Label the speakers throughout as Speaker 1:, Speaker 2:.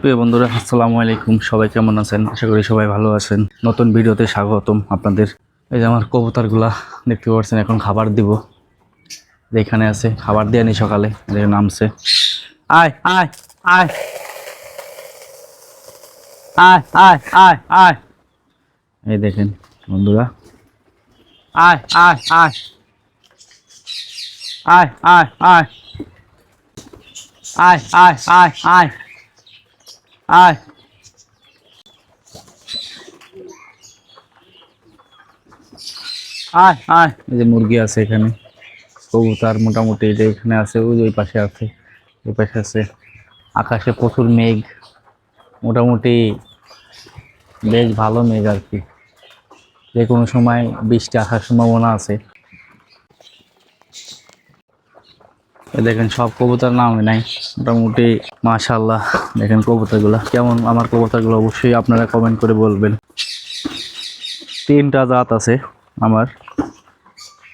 Speaker 1: প্রিয় বন্ধুরা, আসসালামু আলাইকুম। সবাই কেমন আছেন? আশা করি সবাই ভালো আছেন। নতুন ভিডিওতে স্বাগতম আপনাদের। এই যে আমার কবুতরগুলা দেখতে পাচ্ছেন, এখন খাবার দিব। যেখানে আছে, খাবার দিয়ে সকালে নামছে। আয় আয় আয়। আয় আয় আয় আয়। এই দেখেন বন্ধুরা। আয় আয় আয়। আয় আয় আয়। আয় আয় আয় আয়। আয়। আয় আয়। এই যে মুরগি আছে এখানে। কবুতর মোটামুটি যে এখানে আছে, ওই ওই পাশে আছে। ওই পাশে আছে আকাশে প্রচুর মেঘ। মোটামুটি বেশ ভালো মেঘ আর কি। যে কোনো সময় বৃষ্টি আসার সম্ভাবনা আছে। দেখেন সব কবুতর নামে নাই। মোটামুটি মাশাল্লাহ দেখেন কবুতরগুলো। কেমন আমার কবুতরগুলো অবশ্যই আপনারা কমেন্ট করে বলবেন। তিনটা জাত আছে আমার।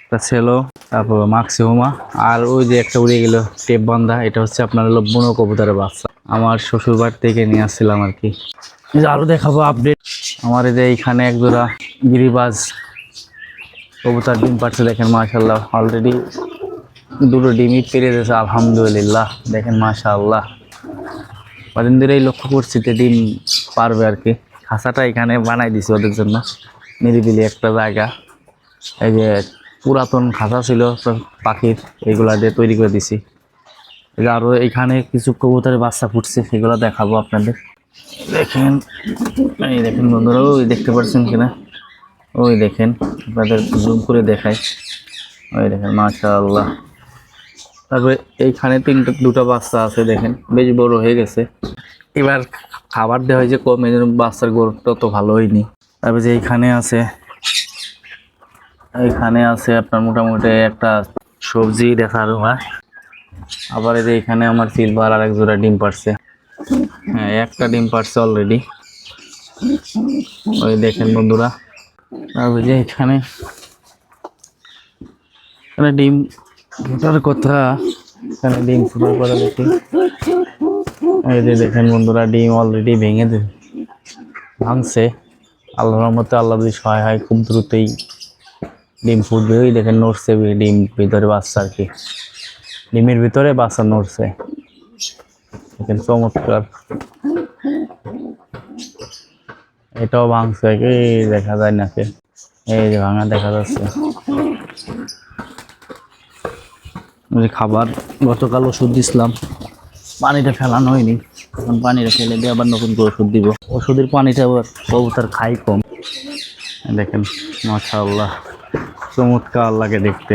Speaker 1: একটা ছেলো তারপর মাক্সিমা আর ওই যে একটা উড়ে গেল টেপ বান্ধা এটা হচ্ছে আপনার হলো বুনো কবুতরের বাচ্চা। আমার শ্বশুর বাড়ি থেকে নিয়ে আসছিলাম আর কি। আরও দেখাবো আপডেট আমার এই যে এইখানে এক জোড়া গিরিবাজ কবুতর ডিম পাচ্ছে দেখেন মাশাল্লাহ অলরেডি দুটো ডিমই পেরে দিয়েছে আলহামদুলিল্লাহ দেখেন মাশাআল্লাহ। কদিন ধরেই লক্ষ্য করছি যে ডিম পারবে আর কি। খাঁচাটা এখানে বানাই দিছি ওদের জন্য। নিরিবিলি একটা জায়গা। এই যে পুরাতন খাঁচা ছিল পাখির এইগুলা দিয়ে তৈরি করে দিছি। আরও এখানে কিছু কবুতরের বাচ্চা ফুটছে, সেগুলো দেখাবো আপনাদের। দেখেন, এই দেখেন বন্ধুরা, ওই দেখতে পাচ্ছেন কিনা? ওই দেখেন, আপনাদের জুম করে দেখায় ওই দেখেন, মাশাআল্লাহ। তারপরে এইখানে তিনটা দুটো বাচ্চা আছে দেখেন, বেশ বড় হয়ে গেছে। এবার খাবার দেওয়া হয়েছে কম এই জন্য বাচ্চার গরুটা তো ভালো হয়নি। তারপরে যে এইখানে আছে এইখানে আছে আপনার মোটামুটি একটা সবজি দেখার হয় আবার এই যে এখানে আমার সিলভার আর এক জোড়া ডিম পারছে হ্যাঁ একটা ডিম পারছে অলরেডি ওই দেখেন বন্ধুরা। তারপরে যে এখানে এখানে ডিম ফোটার কথা, এখানে ডিম ফোটার কথা দেখি। এই যে দেখেন বন্ধুরা, ডিম অলরেডি ভেঙে দে ভাঙছে। আল্লাহর রহমতে আল্লাহ যদি সহায় হয়, খুব দ্রুতই ডিম ফুটবে। ওই দেখেন নড়ছে, ডিম ভিতরে বাচ্চা আর কি। ডিমের ভিতরে বাচ্চা নড়ছে। দেখেন চমৎকার। এটাও ভাঙছে কি দেখা যায় নাকি এই যে ভাঙা দেখা যাচ্ছে। খাবার, গতকাল ওষুধ দিছিলাম। পানিটা ফেলানো হয়নি। এখন পানিটা ফেলে দিয়ে আবার নতুন করে ওষুধ দিব। ওষুধের পানিটা আবার কবুতর খাই কম। দেখেন, মাশাআল্লাহ। চমৎকার লাগে দেখতে।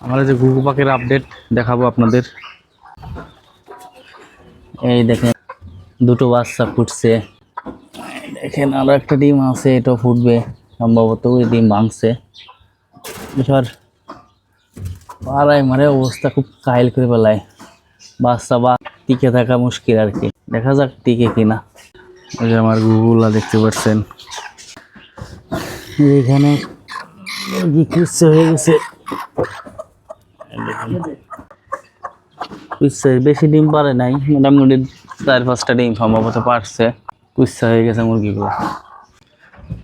Speaker 1: আমার যে ঘুঘু পাখির আপডেট দেখাবো আপনাদের। এই দেখেন, দুটো বাচ্চা ফুটছে। দেখেন, আরও একটা ডিম আছে, এটাও ফুটবে। সম্ভবত ওই ডিম ভাঙছে। এবার পাড়ায় মারে অবস্থা খুব কাহিল করে পেলায় বাচ্চা বা টিকে থাকা মুশকিল আর কি। দেখা যাক টিকে কিনা। ওই যে আমার গুগুলা দেখতে পাচ্ছেন। এখানে কুচ্ছে হয়ে গেছে। কুচ্ছে বেশি ডিম পারে নাই। মোটামুটি চার পাঁচটা ডিম সম্ভবত পারছে। কুচ্ছা হয়ে গেছে মুরগিগুলো।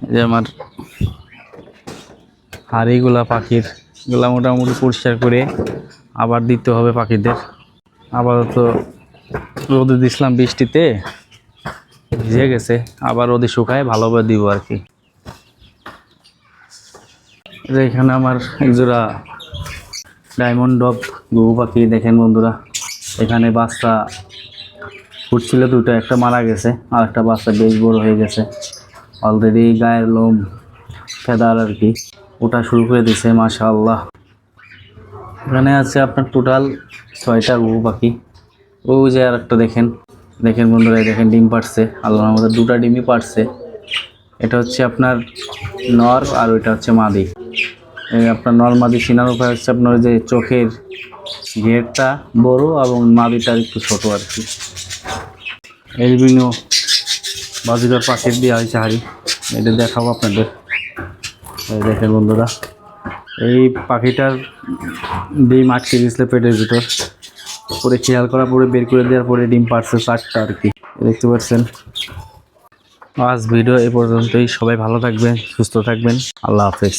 Speaker 1: এই যে আমার হাড়িগুলা পাখির, এগুলা মোটামুটি পরিষ্কার করে আবার দিতে হবে পাখিদের। আপাতত রোদে দিছিলাম বৃষ্টিতে, ভিজে গেছে, আবার রোদে শুকায়, ভালোভাবে দিব আর কি। এখানে আমার একজোড়া ডায়মন্ড ডব গরু পাখি, দেখেন বন্ধুরা, এখানে বাচ্চা ফুটছিল দুটো, একটা মারা গেছে, আর একটা বাচ্চা বেশ বড় হয়ে গেছে। অলরেডি গায়ের লোম, ফেদার আর কি। ওটা শুরু করে দিছে মাশাআল্লাহ। এখানে আছে আপনার টোটাল ছয়টা গরু পাখি। ও যে আর একটা দেখেন দেখেন বন্ধুরা দেখেন ডিম পারছে আল্লাহর মধ্যে দুটা ডিমই পারছে এটা হচ্ছে আপনার নর আর ওইটা হচ্ছে মাদি। আপনার নর, মাদি চিনার উপায় হচ্ছে আপনার যে চোখের ঘেরটা বড় এবং মাদিটা একটু ছোট আর কি। এলবিনো বাজিকার পাখির দেওয়া হয়েছে হাড়ি, এটা দেখাবো আপনাদের। দেখেন বন্ধুরা, এই পাখিটার ডিম আটকে গেছিল পেটের ভিতর। পরে খেয়াল করা, পরে বের করে দেওয়ার পরে ডিম পারছে চারটা আর কি। দেখতে পাচ্ছেন? আজ ভিডিও এ পর্যন্তই। সবাই ভালো থাকবেন, সুস্থ থাকবেন। আল্লাহ হাফেজ।